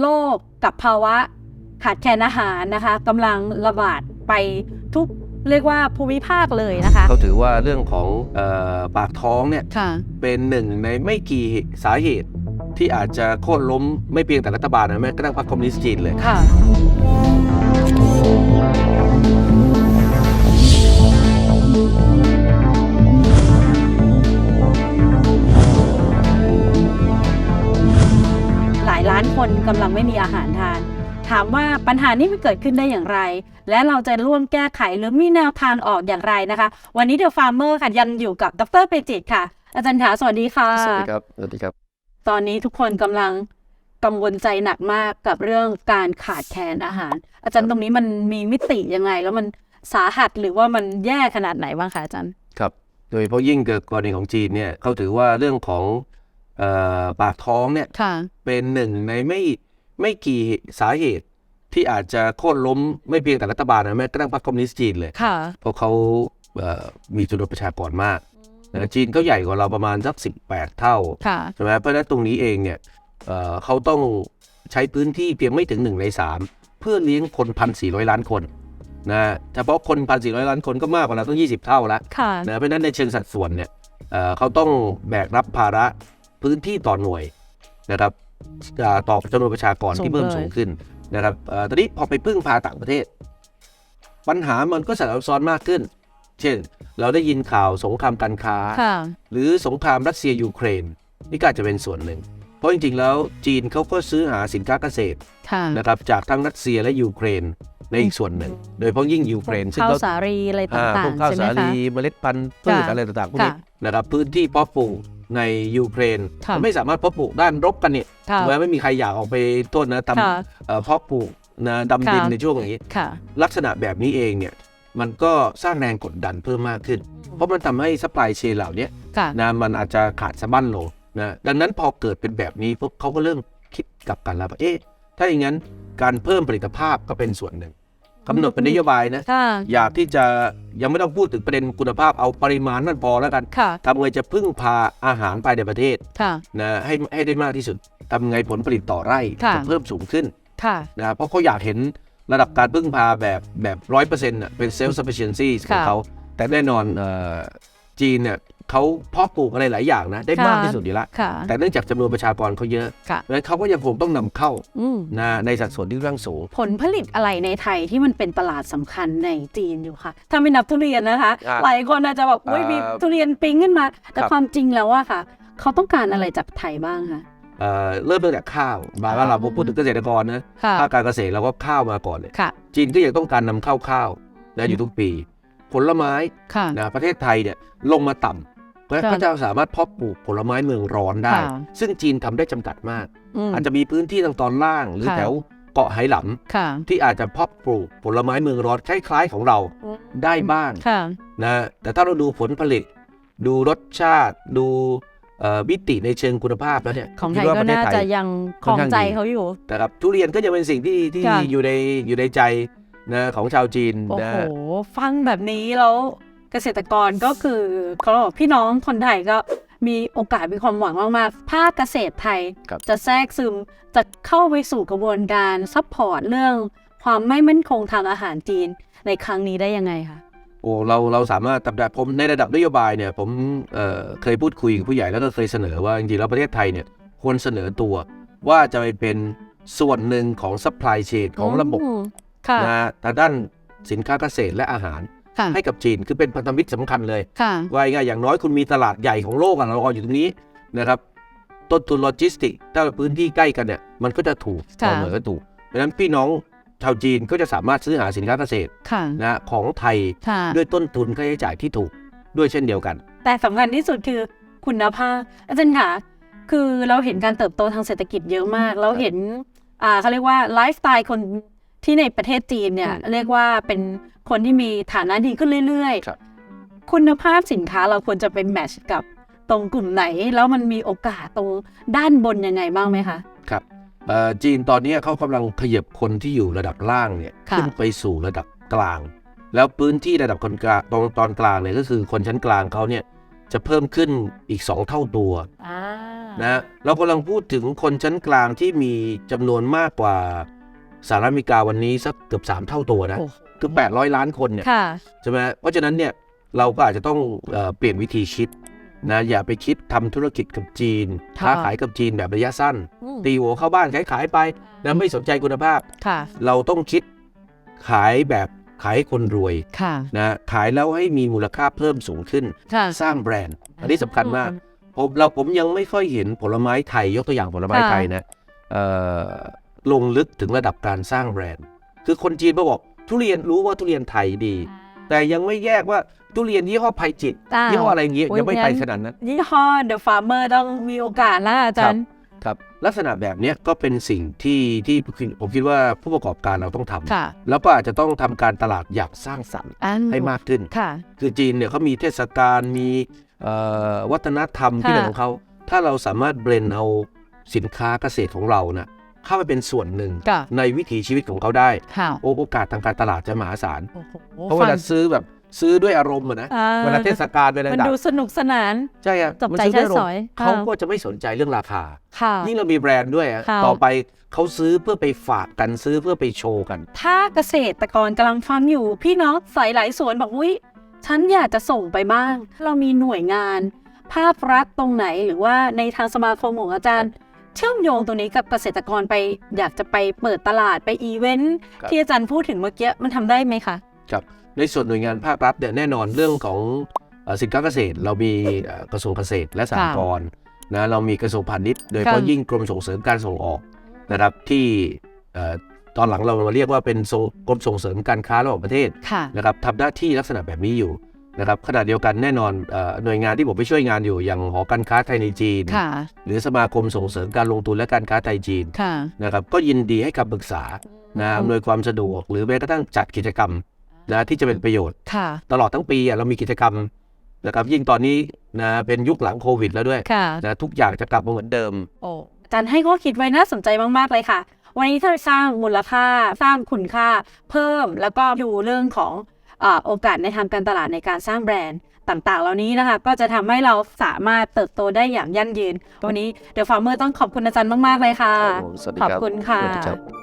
โลกกับภาวะขาดแคลนอาหารนะคะกำลังระบาดไปทุกเรียกว่าภูมิภาคเลยนะคะเขาถือว่าเรื่องของเออปากท้องเนี่ยค่ะ เป็นหนึ่งในไม่กี่สาเหตุที่อาจจะโค่นล้มไม่เพียงแต่รัฐบาลนะแม้กระทั่งพรรคคอมมิวนิสต์จีนเลย ค่ะายล้านคนกำลังไม่มีอาหารทาน ถามว่าปัญหานี้มันเกิดขึ้นได้อย่างไร และเราจะร่วมแก้ไขหรือมีแนวทางออกอย่างไรนะคะ วันนี้เดอะฟาร์มเมอร์ค่ะยังอยู่กับดรเปจิตค่ะ อาจารย์ขาสวัสดีค่ะ สวัสดีครับ สวัสดีครับ ตอนนี้ทุกคนกำลังกังวลใจหนักมากกับเรื่องการขาดแคลนอาหาร อาจารย์ตรงนี้มันมีมิติยังไง แล้วมันสาหัสหรือว่ามันแย่ขนาดไหนบ้างคะอาจารย์ ครับ โดยเฉพาะยิ่งเกิดกรณีของจีนเนี่ยเขาถือว่าเรื่องของเออ ปากท้องเนี่ยค่ะเป็นหนึ่งในไม่ไม่กี่สาเหตุที่อาจจะโค่นล้มไม่เพียงแต่รัฐบาลนะแม้กระทั่งพรรคคอมมิวนิสต์จีนเลยค่ะเพราะเขาเอ่อมีจำนวนประชากรมากนะจีนเขาใหญ่กว่าเราประมาณสัก 18 เท่าค่ะใช่ไหมเพราะฉะนั้นตรงนี้เองเนี่ยเอ่อเขาต้องใช้พื้นที่เพียงไม่ถึง 1 ใน 3 เพื่อเลี้ยงคนพันสี่ร้อยล้านคนนะเฉพาะคนพันสี่ร้อยล้านคนก็มากกว่าเราต้อง 20 เท่าแล้วค่ะนะเพราะฉะนั้นในเชิงสัดส่วนเนี่ยเอ่อเขาต้องแบกรับภาระ พื้นที่ต่อหน่วยนะครับอ่าต่อจำนวนประชากรที่เพิ่มสูสูงงเลยขึ้นนะครับเอ่อตอนนี้พอไปพึ่งพาต่างประเทศ ปัญหามันก็ซับซ้อนมากขึ้น เช่น เราได้ยินข่าวสงครามการค้าค่ะหรือสงครามรัสเซียยูเครน นี่ก็อาจจะเป็นส่วนหนึ่ง เพราะจริงๆ แล้วจีนเขาก็ซื้อหาสินค้าเกษตรค่ะนะครับจากทั้งรัสเซียและยูเครนในอีกส่วนหนึ่ง โดยเฉพาะยิ่งยูเครนซึ่งข้าวเขาสาลีอะไรต่อ่าางพวกๆข้าวใช่ไหมสาคะลีเมล็ดพันธุ์พืชค่ะอะไรต่างๆพวกนี้ค่ะนะครับพื้นที่เพาะปลูก ในยูเครน ค่ะไม่สามารถเพาะปลูกด้านรบกันเนี่ยค่ะถูกไหมไม่มีใครอยากออกไปโทษนะทค่ะำเอ่อเพาะปลูกนะดำดินค่ะ ในช่วงอย่างนี้ ค่ะ ลักษณะแบบนี้เองเนี่ยมันก็สร้างแรงกดดันเพิ่มมากขึ้น เพราะมันทำให้สป라이เชนเหล่านี้ค่ะ นะมันอาจจะขาดสะบั้นลงนะดังนั้นพอเกิดเป็นแบบนี้ปุ๊บเขาก็เริ่มคิดกลับกันแล้วว่าเอ๊ะถ้าอย่างนั้นการเพิ่มผลิตภาพก็เป็นส่วนหนึ่ง กำหนดเป็นนโยบายนะค่ะอยากที่จะยังไม่ต้องพูดถึงประเด็นคุณภาพเอาปริมาณนั่นพอแล้วกันค่ะทำไงจะพึ่งพาอาหารภายในประเทศค่ะนะให้ให้ได้มากที่สุดทำไงผลผลิตต่อไร่ค่ะจะเพิ่มสูงขึ้นค่ะนะเพราะเขาอยากเห็นระดับการพึ่งพาแบบแบบร้อยเปอร์เซ็นต์เป็นเซลล์ sufficiency ของค่ะเขาแต่แน่นอนเอ่อ จีนเนี่ยเขาเพาะปลูกอะไรหลายอย่างนะ ได้มากค่ะที่สุดอยู่แล้วค่ะแต่เนื่องจากจำนวนประชากรเขาเยอะค่ะเพราะฉะนั้นเขาก็ยังคงต้องนำเข้าอืมนะในสัดส่วนที่ค่อนข้างสูง ผลผลิตอะไรในไทยที่มันเป็นตลาดสำคัญในจีนอยู่ค่ะ ถ้าไม่นับทุเรียนนะคะอะหลายคนอาจจะแบบอุ้ยเอ่อมีทุเรียนปิ๊งขึ้นมา แต่ครับความจริงแล้วอะค่ะ เขาต้องการอะไรจากไทยบ้างคะเอ่อเริ่มตั้งแต่ข้าวบางว่าเราพูดถึงเกษตรกรนะค่ะภาคการเกษตรเราก็ข้าวมาก่อนเลยค่ะจีนก็ยังต้องการนำเข้าข้าวนะอยู่ทุกปี ผลไม้ค่ะ นะประเทศไทยเนี่ยลงมาต่ำเพราะฉะนั้นค่ะเขาจะสามารถเพาะปลูกผลไม้เมืองร้อนได้ ค่ะซึ่งจีนทำได้จำกัดมาก ม อาจจะมีพื้นที่ทางตอนล่างหรือค่ะ แถวเกาะไหหลค่ะำที่อาจจะเพาะปลูกผลไม้เมืองร้อนคล้ายๆของเราได้บ้าง ค่ะ นะแต่ถ้าเราดูผลผลิต ดูรสชาติ ดูเอ่อมิติในเชิงคุณภาพแล้วเนี่ยของไทคิยดว่าก็ประเทศน่าไทยจะยังคค่ลออนงข้างใจดีเขาอยู่ นะครับทุเรียนก็ยังเป็นสิ่งที่ที่ค่ะ อยู่ในอยู่ในใจ นะของชาวจีนโอ้นะโห ฟังแบบนี้แล้วเกษตรกรก็คือเขาบอกพี่น้องคนไทยก็มีโอกาสมีความหวังมากๆภาคเกษตรไทยครับ จะแทรกซึมจะเข้าไปสู่กระบวนการซัพพอร์ตเรื่อง ความไม่มั่นคงทางอาหารจีนในครั้งนี้ได้ยังไงคะ โอ้เราเราสามารถทำได้ผมในระดับนโยบายเนี่ยผมเอ่อเคยพูดคุยกับผู้ใหญ่แล้วก็เคยเสนอว่าจริงๆแล้วประเทศไทยเนี่ยควรเสนอตัวว่าจะไปเป็นส่วนหนึ่งของซัพพลายเชนของระบบมค่ะ นะทางด้านสินค้าเกษตรและอาหารค่ะให้กับจีนคือเป็นพันธมิตรสำคัญเลยค่ะว่าง่ายๆอย่างน้อยคุณมีตลาดใหญ่ของโลกอะเราอยู่ตรงนี้นะครับต้นทุนโลจิสติกถ้าพื้นที่ใกล้กันเนี่ยมันก็จะถูกค่ะต่อเหมือนก็ถูกเพราะฉะนั้นพี่น้องชาวจีนก็จะสามารถซื้อหาสินค้าเกษตรค่ะนะของไทยค่ะด้วยต้นทุนค่าใช้จ่ายที่ถูกด้วยเช่นเดียวกัน แต่สำคัญที่สุดคือคุณภาพอาจารย์ค่ะคือเราเห็นการเติบโตทางเศรษฐกิจเยอะมาก เราเห็นอ่าเขาเรียกว่าไลฟ์สไตล์คน ที่ในประเทศจีนเนี่ยอืมเรียกว่าเป็นคนที่มีฐานะดีขึ้นเรื่อยครับๆคุณภาพสินค้าเราควรจะเป็นแมทช์กับตรงกลุ่มไหน แล้วมันมีโอกาสตรงด้านบนยังไงบ้างไหมคะ ครับเอ่อจีนตอนนี้เขากำลังขยับคนที่อยู่ระดับล่างเนี่ยค่ะขึ้นไปสู่ระดับกลาง แล้วพื้นที่ระดับคนกลางตรงตอนกลางเนี่ยก็คือคนชั้นกลางเขาเนี่ยจะเพิ่มขึ้นอีก 2 เท่าตัวอ่านะเรากำลังพูดถึงคนชั้นกลางที่มีจำนวนมากกว่า สหรัฐอเมริกาวันนี้สักเกือบ 3 เท่าตัวนะโอ้คือ 800 ล้านคนเนี่ยค่ะใช่ไหมเพราะฉะนั้นเนี่ยเราก็อาจจะต้องเอ่อเปลี่ยนวิธีคิดนะอย่าไปคิดทำธุรกิจกับจีนค่ะค้าขายกับจีนแบบระยะสั้นอืมตีหัวเข้าบ้านขายขายๆไปนะไม่สนใจคุณภาพค่ะเราต้องคิดขายแบบขายให้คนรวยค่ะนะขายแล้วให้มีมูลค่าเพิ่มสูงขึ้นค่ะสร้างแบรนด์ อันนี้สำคัญมากผมเราผมยังไม่ค่อยเห็นผลไม้ไทยยกตัวอย่างผลไม้ค่ะไทยนะเอ่อ ลงลึกถึงระดับการสร้างแบรนด์ คือคนจีนมาบอกทุเรียนรู้ว่าทุเรียนไทยดี แต่ยังไม่แยกว่าทุเรียนยี่ห้อไพจิตอ้าวยี่ห้ออะไรอย่างเงี้ยโอ้ยยังไม่ไปงั้นขนาดนั้น ยี่ห้อ The Farmer ต้องมีโอกาสแล้วอาจารย์ครับลักษณะแบบเนี้ยก็เป็นสิ่งที่ที่ผมคิดว่าผู้ประกอบการเราต้องทำค่ะแล้วก็อาจจะต้องทำการตลาดอย่างสร้างสรรค์อันให้มากขึ้นค่ะคือจีนเนี่ยเขามีเทศกาลมีเอ่อวัฒนธรรมที่ค่ะเป็นของเขาถ้าเราสามารถเบรนเอาสินค้าเกษตรของเรานะ เข้าไปเป็นส่วนหนึ่งค่ะ ในวิถีชีวิตของเขาได้ ค่ะโอโอกาสทางการตลาดจะมหาศาล โอ้โหเพราะเวลาซื้อแบบซื้อด้วยอารมณ์อะนะ อ่าเวลาเทศกาลเวลามันดับดูสนุกสนาน ใช่อะจับมันใจซื้อด้วยอารใช้สมอยณ์ค่ะ เขาก็จะไม่สนใจเรื่องราคา ค่ะ ยิ่งเรามีแบรนด์ด้วยอะค่ะ ต่อไปเขาซื้อเพื่อไปฝากกันซื้อเพื่อไปโชว์กัน ถ้าเกษตรกรกำลังฟังอยู่ พี่น้องสายหลายสวนบอกอุ้ยฉันอยากจะส่งไปบ้าง เรามีหน่วยงาน ภาครัฐตรงไหนหรือว่าในทางสมาคมของอาจารย์ เชื่อมโยงตรงนี้กับเกษตรกรไป อยากจะไปเปิดตลาดไปอีเวนต์ครับ ที่อาจารย์พูดถึงเมื่อกี้มันทำได้ไหมคะครับในส่วนหน่วยงานภาครัฐเนี่ยแน่นอนเรื่องของเอ่อสินค้าเกษตร เรามีเอ่อกระทรวงเกษตรและสหกรณ์นะเรามีกระทรวงพาณิชย์โดยเฉพาะค่ะยิ่งกรมส่งเสริมการส่งออกนะครับที่เอ่อตอนหลังเรามาเรียกว่าเป็นส่งกรมส่งเสริมการค้าระหว่างประเทศค่ะ นะครับทำหน้าที่ลักษณะแบบนี้อยู่ นะครับขณะเดียวกันแน่นอนเอ่อหน่วยงานที่ผมไปช่วยงานอยู่อย่างหอการค้าไทยในจีนค่ะหรือสมาคมส่งเสริมการลงทุนและการค้าไทยจีนค่ะนะครับก็ยินดีให้คำปรึกษานะอำนวยความสะดวก หรือแม้กระทั่งจัดกิจกรรมนะที่จะเป็นประโยชน์ค่ะตลอดทั้งปีอะเรามีกิจกรรมนะครับยิ่งตอนนี้นะเป็นยุคหลังโควิด แล้วด้วยค่ะนะทุกอย่างจะกลับมาเหมือนเดิมโอ้อาจารย์ให้ข้อคิดไว้น่าสนใจมาก ๆ เลยค่ะ วันนี้ถ้าสร้างมูลค่าสร้างคุณค่าเพิ่มแล้วก็ดูเรื่องของอา โอกาสในทางการตลาดในการสร้างแบรนด์ต่างๆ เหล่านี้นะคะ ก็จะทำให้เราสามารถเติบโตได้อย่างยั่งยืน วันนี้เดอะฟาร์เมอร์ต้องขอบคุณอาจารย์มาก ๆ เลยค่ะสวัสดีขอบครับคุณค่ะสวัสดีครับ